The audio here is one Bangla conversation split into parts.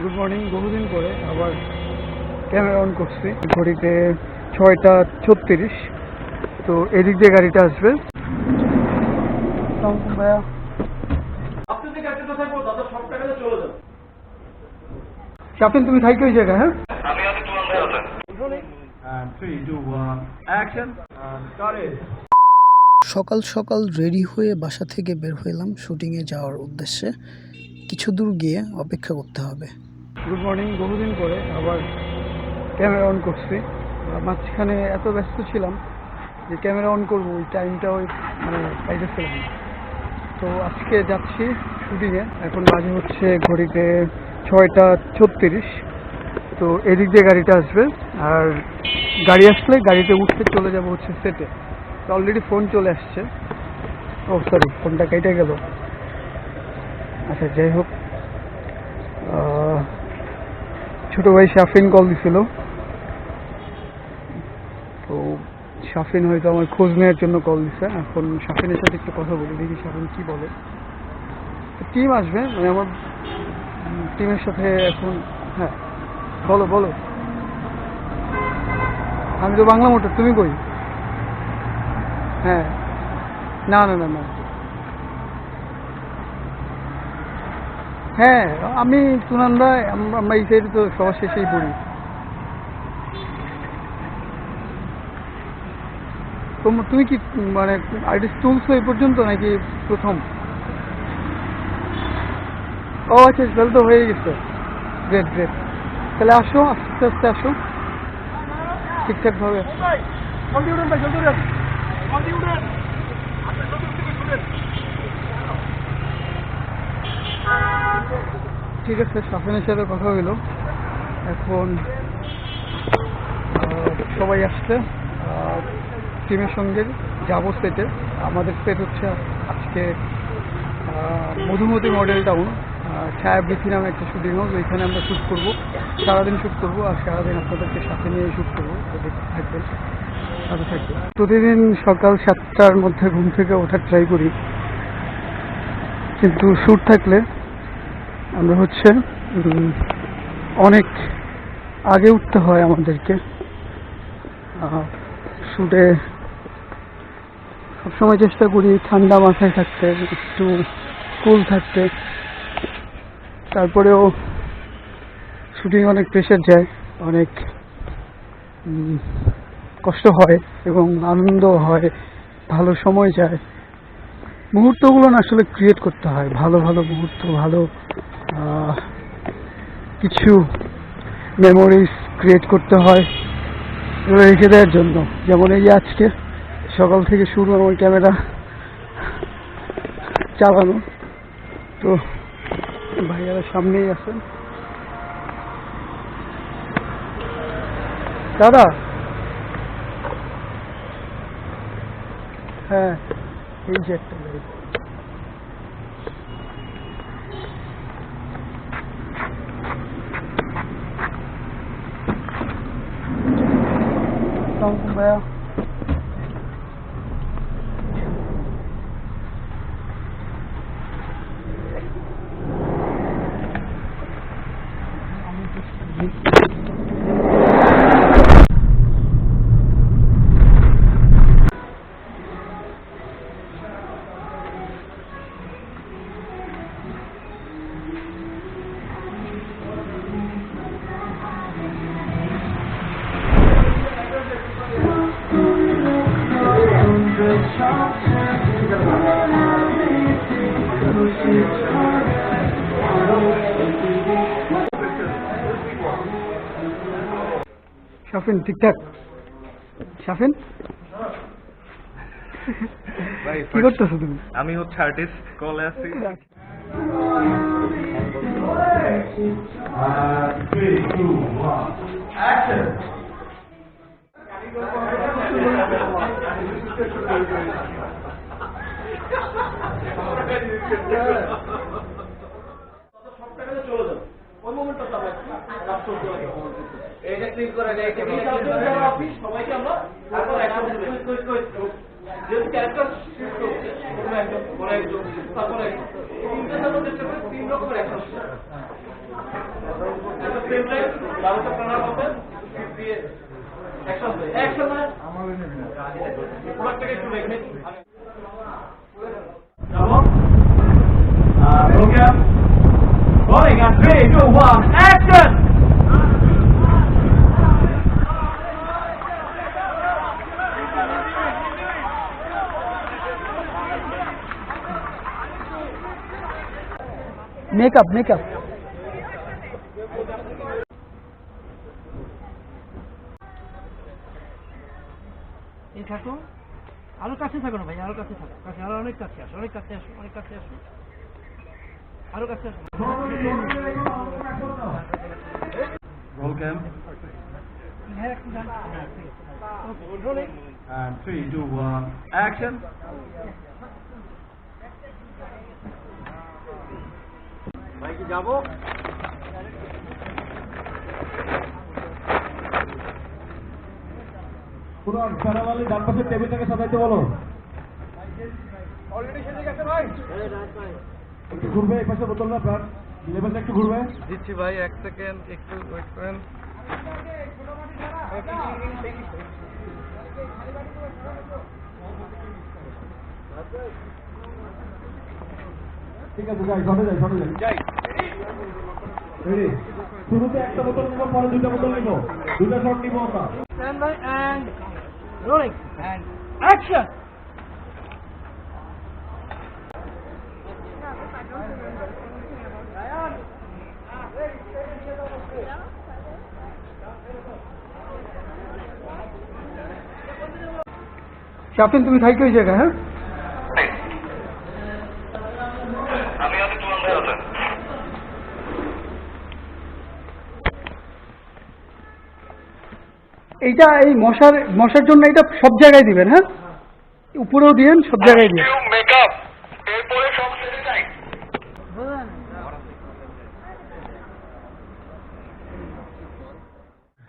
গুড মর্নিং বহুদিন পরে আবার ক্যামেরা অন করছি। ঘড়িতে ছয়টা ছত্রিশ। তো এদিক দিয়ে গাড়িটা আসবে। ভাইয়া। শাফিন তুমি থাকি ওই জায়গায় হ্যাঁ? সকাল সকাল রেডি হয়ে বাসা থেকে বের হইলাম শুটিংয়ে যাওয়ার উদ্দেশ্যে। কিছু দূর গিয়ে অপেক্ষা করতে হবে। গুড মর্নিং বহুদিন পরে আবার ক্যামেরা অন করছি। মাঝখানে এত ব্যস্ত ছিলাম যে ক্যামেরা অন করব, ওই টাইমটা ওই মানে পাইতেছিলাম। তো আজকে যাচ্ছি শুটিংয়ে। এখন বাজে হচ্ছে ঘড়িতে ছয়টা ছত্রিশ। তো এদিক দিয়ে গাড়িটা আসবে। আর গাড়ি আসলে গাড়িতে উঠতে চলে যাব হচ্ছে সেটে তো অলরেডি ফোন চলে আসছে। ও সরি ফোনটা কেটে গেল। আচ্ছা যাই হোক। ছোট ভাই শাফিন কল দিছিল। তো শাফিন হয়তো আমার খোঁজ নেওয়ার জন্য কল দিছে। এখন শাফিনের সাথে একটু কথা বলি, দেখি শাফিন কি বলে। টিম আসবে মানে আমার টিমের সাথে এখন হ্যাঁ বলো বলো। আমি তো বাংলা মোটর, তুমি কই? হ্যাঁ। না না না না। হ্যাঁ আমি সুনান্দা আম- আমরা এই তো সবার শেষেই পড়ি। তোম- তুমি কি মানে আর্টিস্ট তুলছো এই পর্যন্ত নাকি প্রথম? ও আচ্ছা তাহলে তো হয়ে গেছে। গ্রেট গ্রেট তাহলে আসো, আস্তে আস্তে আসো। ঠিকঠাক ভাবে জলদি উঠেন ভাই জলদি উঠেন। ঠিক আছে শাফিনের সাথে কথা হইল। এখন সবাই আসছে টিমের সঙ্গে যাব সেটে আমাদের সেট হচ্ছে আজকে মধুমতি মডেল টাউন ছায়াবৃথি নামে একটা শুটিং হোক ওইখানে আমরা শ্যুট করব। সারাদিন শ্যুট করব আর সারাদিন আপনাদেরকে সাথে নিয়ে শ্যুট করব। থাকবেন, সাথে থাকবেন। প্রতিদিন সকাল সাতটার মধ্যে ঘুম থেকে ওঠার ট্রাই করি। কিন্তু শ্যুট থাকলে আমরা হচ্ছে অনেক আগে উঠতে হয় আমাদেরকে। শুটে সবসময় চেষ্টা করি ঠান্ডা মাথায় থাকতে, একটু কুল থাকতে। তারপরেও শুটিং অনেক প্রেশার যায়, অনেক কষ্ট হয় এবং আনন্দ হয়, ভালো সময় যায়। মুহূর্তগুলো না আসলে ক্রিয়েট করতে হয়, ভালো ভালো মুহূর্ত, ভালো কিছু মেমোরিজ ক্রিয়েট করতে হয় রেখে দেওয়ার জন্য। যেমন এই আজকে সকাল থেকে শুরু আমার ক্যামেরা চালানো। তো ভাইয়ারা সামনেই আছেন। দাদা? হ্যাঁ এই যে একটা গাড়ি আসসালামু ভাইয়া শাফিন ঠিকঠাক শাফিন ভাই কি করতেছো তুমি আমি হচ্ছে আর্টিস্ট কলে আছি চলে ওই মোমেন্টটা এইটা ক্লিক করে দেয় আপনি সবাইকে আমরা তারপর একসাথে কুইজ যেহেতু ক্যারেক্টার তারপরে তিন রকমের অ্যাকশন সেম লাইন বারোটা প্রাণায়াম হবে দিয়ে অ্যাকশন অ্যাকশন মানে প্রোডাক্টটাকে একটু রেখে যাব programme Rolling and three, two, one, action! Makeup makeup এই থাকো আরও কাছে থাকো না ভাই আরও কাছে থাকো কাছে আরও অনেক কাছে আসো অনেক কাছে আসো অনেক কাছে আসো আরও কাছে আসো Roll cam. হ্যাঁ হ্যাঁ. And three, two, one, action. ভাই কি যাব পুরান ফেরামালি ডান পাশের টেবিলটাকে সাজাইতে বলো। একটু ঘুরবে এই পাশে বোতল না প্রাণ লেভেলটা একটু ঘুরবে। দিচ্ছি ভাই এক সেকেন্ড একটু ওয়েট করেন। ঠিক আছে যাই সরে যাই সরে যাই। রেডি শুরুতে একটা বোতল নিবো পরে দুইটা বোতল নিবো। দুইটা শট নিবো আমরা. ক্যাপ্টেন তুমি থাইকে ওই জায়গায় হ্যাঁ? এইটা এই মশার মশার জন্য এটা সব জায়গায় দিবেন হ্যাঁ? উপরেও দিবেন সব জায়গায় দিবেন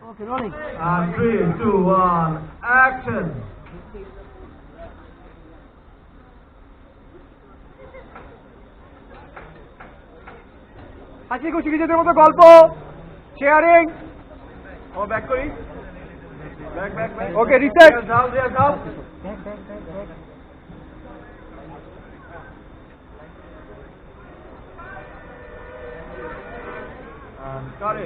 Okay, rolling. And three, two, one, action! হাসি খুশি নিজেদের মতো গল্প শেয়ারিং ও ব্যাক করি। Back, back, back. Okay, reset. Got